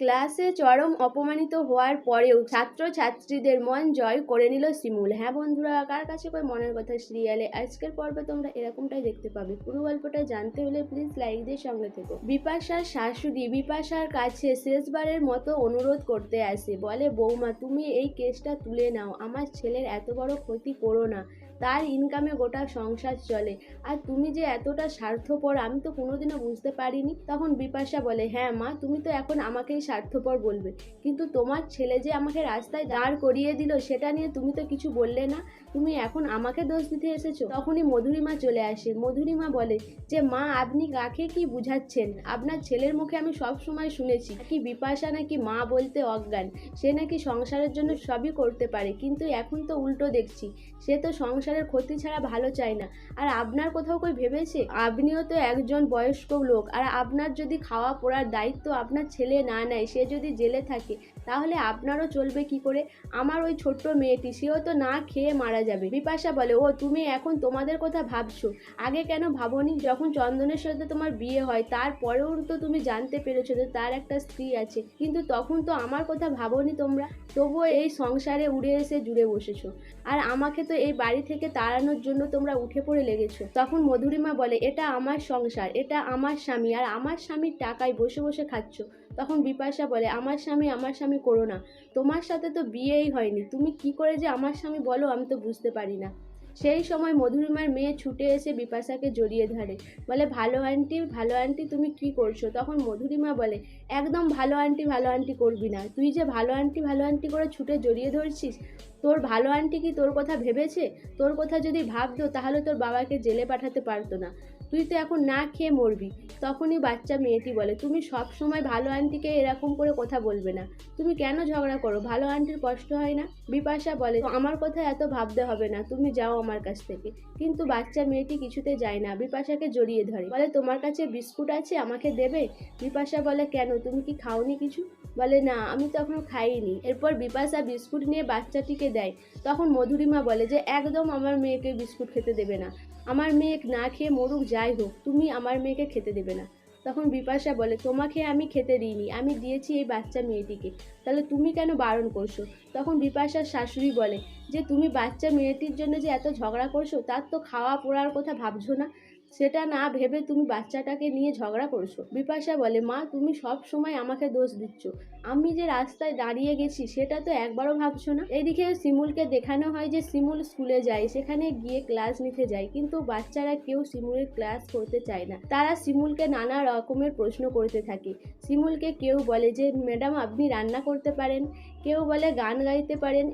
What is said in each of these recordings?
ক্লাসে চরম অপমানিত হওয়ার পরেও ছাত্রছাত্রীদের মন জয় করে নিল শিমুল। হ্যাঁ বন্ধুরা, কার কাছে কই মনের কথা? সিরিয়ালে আজকের পর্বে তোমরা এরকমটাই দেখতে পাবে। পুরো গল্পটা জানতে হলে প্লিজ লাইক দিয়ে সঙ্গে থেকো। বিপাশার শাশুড়ি বিপাশার কাছে শেষবারের মতো অনুরোধ করতে আসে। বলে, বৌমা, তুমি এই কেসটা তুলে নাও। আমার ছেলের এত বড় ক্ষতি করো না। তার ইনকামে গোটা সংসার চলে। আর তুমি যে এতটা স্বার্থপর, আমি তো কোনোদিনও বুঝতে পারিনি। তখন বিপাশা বলে হ্যাঁ মা, তুমি তো এখন আমাকেই স্বার্থপর বলবে। কিন্তু তোমার ছেলে যে আমাকে রাস্তায় দাঁড় করিয়ে দিল, সেটা নিয়ে তুমি তো কিছু বললে না। তুমি এখন আমাকে দোষ দিতে এসেছ? তখনই মধুরিমা চলে আসে। মধুরিমা বলে, যে মা, আপনি কাকে কি বুঝাচ্ছেন? আপনার ছেলের মুখে আমি সব সময় শুনেছি। কি বিপাশা, নাকি মা বলতে অজ্ঞান? সে নাকি সংসারের জন্য সবই করতে পারে। কিন্তু এখন তো উল্টো দেখছি। সে তো সংসারের ক্ষতি ছাড়া ভালো চায় না। আর আপনার কোথাও কই ভেবেছে? আপনিও তো একজন বয়স্ক লোক। আর আপনার যদি খাওয়া পড়ার দায়িত্ব আপনার ছেলে না নেয়, সে যদি জেলে থাকে, তাহলে আপনারও চলবে কি করে? আমার ওই ছোট্ট মেয়েটি, সেও তো না খেয়ে মারা যাবে। বিপাশা বলে, ও, তুমি এখন তোমাদের কথা ভাবছ। আগে কেন ভাবনি? যখন চন্দনের সাথে তোমার বিয়ে হয়, তারপরেও তো তুমি জানতে পেরেছ যে তার একটা স্ত্রী আছে। কিন্তু তখন তো আমার কথা ভাবনি তোমরা। তবুও এই সংসারে উড়ে এসে জুড়ে বসেছো। আর আমাকে তো এই বাড়ি থেকে তাড়ানোর জন্য তোমরা উঠে পড়ে লেগেছো। তখন মধুরিমা বলে, এটা আমার সংসার, এটা আমার স্বামী, আর আমার স্বামীর টাকায় বসে বসে খাচ্ছ। তখন বিপাশা বলে, আমার স্বামী আমার স্বামী করো না। তোমার সাথে তো বিয়েই হয়নি। তুমি কি করে যে আমার স্বামী বলো, আমি তো বুঝতে পারি না। সেই সময় মধুরিমার মেয়ে ছুটে এসে বিপাশাকে জড়িয়ে ধরে। বলে, ভালো আন্টি ভালো আন্টি, তুমি কি করছ? তখন মধুরিমা বলে, একদম ভালো আন্টি ভালো আন্টি করবি না। তুই যে ভালো আন্টি ভালো আন্টি করে ছুটে জড়িয়ে ধরছিস তোর ভালো আন্টি কি তোর কথা ভেবেছে? তোর কথা যদি ভাবতো, তাহলে তোর বাবাকে জেলে পাঠাতে পারতো না। তুই তো এখন না খেয়ে মরবি। তখনই বাচ্চা মেয়েটি বলে, তুমি সব সময় ভালো আন্টিকে এরকম করে কথা বলবে না। তুমি কেন ঝগড়া করো? ভালো আন্টির কষ্ট হয় না? বিপাশা বলে, আমার কথা এত ভাবতে হবে না। তুমি যাও আমার কাছ থেকে। কিন্তু বাচ্চা মেয়েটি কিছুতে যায় না। বিপাশাকে জড়িয়ে ধরে। বলে, তোমার কাছে বিস্কুট আছে? আমাকে দেবে? বিপাশা বলে, কেন? তুমি কি খাওনি কিছু? বলে, না, আমি তো এখনও খাইনি। এরপর বিপাশা বিস্কুট নিয়ে বাচ্চাটিকে দেয়। তখন মধুরিমা বলে যে, একদম আমার মেয়েকে বিস্কুট খেতে দেবে না। আমার মেয়ে না খেয়ে মরুক, যাই হোক, তুমি আমার মেয়েকে খেতে দেবে না। তখন বিপাশা বলে, তোমাকে আমি খেতে দিইনি, আমি দিয়েছি এই বাচ্চা মেয়েটিকে। তাহলে তুমি কেন বারণ করছ? তখন বিপাশার শাশুড়ি বলে, যে, তুমি বাচ্চা মেয়েটির জন্য যে এত ঝগড়া করছ, তার তো খাওয়া পড়ার কথা ভাবছ না? সেটা না ভেবে তুমি বাচ্চাটাকে নিয়ে ঝগড়া করছ। বিপাশা বলে, মা, তুমি সব সময় আমাকে দোষ দিচ্ছ। আমি যে রাস্তায় দাঁড়িয়ে গেছি, সেটা তো একবারও ভাবছ না? এদিকে শিমুলকে দেখানো হয় যে শিমুল স্কুলে যায়, সেখানে গিয়ে ক্লাস নিতে যায়। কিন্তু বাচ্চারা কেউ শিমুলের ক্লাস করতে চায় না। তারা শিমুলকে নানা রকমের প্রশ্ন করতে থাকে। শিমুলকে কেউ বলে যে, ম্যাডাম, আপনি রান্না করতে পারেন। কেউ বলে, গান গাইতে পারেন।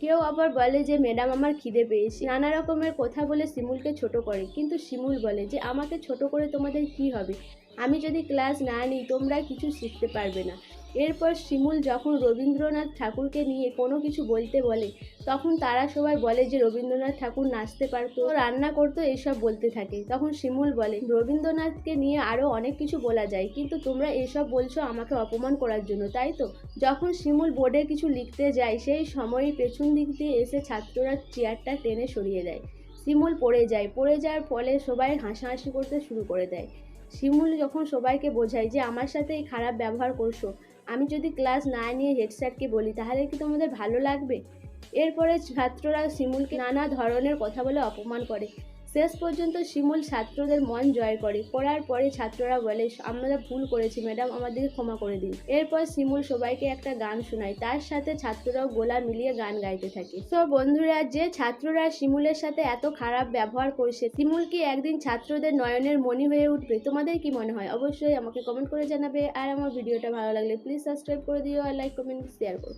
কেউ আবার বলে যে, ম্যাডাম, আমার খিদে পেয়েছি। নানা রকমের কথা বলে শিমুলকে ছোট করে। কিন্তু শিমুল বলে যে, আমাকে ছোট করে তোমাদের কি হবে? আমি যদি ক্লাস না নিই, তোমরা কিছু শিখতে পারবে না। এরপর শিমুল যখন রবীন্দ্রনাথ ঠাকুরকে নিয়ে কোনো কিছু বলতে বলে, তখন তারা সবাই বলে যে, রবীন্দ্রনাথ ঠাকুর নাচতে পারতো, রান্না করতো, এসব বলতে থাকে। তখন শিমুল বলে, রবীন্দ্রনাথকে নিয়ে আরও অনেক কিছু বলা যায়, কিন্তু তোমরা এসব বলছো আমাকে অপমান করার জন্য, তাই তো? যখন শিমুল বোর্ডে কিছু লিখতে যায়, সেই সময়ই পেছন দিক দিয়ে এসে ছাত্ররা চেয়ারটা টেনে সরিয়ে দেয়। শিমুল পড়ে যায়। পড়ে যাওয়ার ফলে সবাই হাসাহাসি করতে শুরু করে দেয়। শিমুল যখন সবাইকে বোঝায় যে, আমার সাথে এই খারাপ ব্যবহার করছ, আমি যদি ক্লাস না নিয়ে হেড স্যারকে বলি, তাহলে কি তোমাদের ভালো লাগবে? এরপরে ছাত্ররা শিমুলকে নানা ধরনের কথা বলে অপমান করে। শেষ পর্যন্ত শিমুল ছাত্রদের মন জয় করে। করার পরে ছাত্ররা বলে, আমরা ভুল করেছি, ম্যাডাম, আমাদেরকে ক্ষমা করে দিন। এরপর শিমুল সবাইকে একটা গান শোনায়। তার সাথে ছাত্ররাও গোলা মিলিয়ে গান গাইতে থাকে। তো বন্ধুরা, যে ছাত্ররা শিমুলের সাথে এত খারাপ ব্যবহার করছে, শিমুল কি একদিন ছাত্রদের নয়নের মণি হয়ে উঠবে? তোমাদের কি মনে হয়? অবশ্যই আমাকে কমেন্ট করে জানাবে। আর আমার ভিডিওটা ভালো লাগলে প্লিজ সাবস্ক্রাইব করে দিও আর লাইক কমেন্ট শেয়ার করো।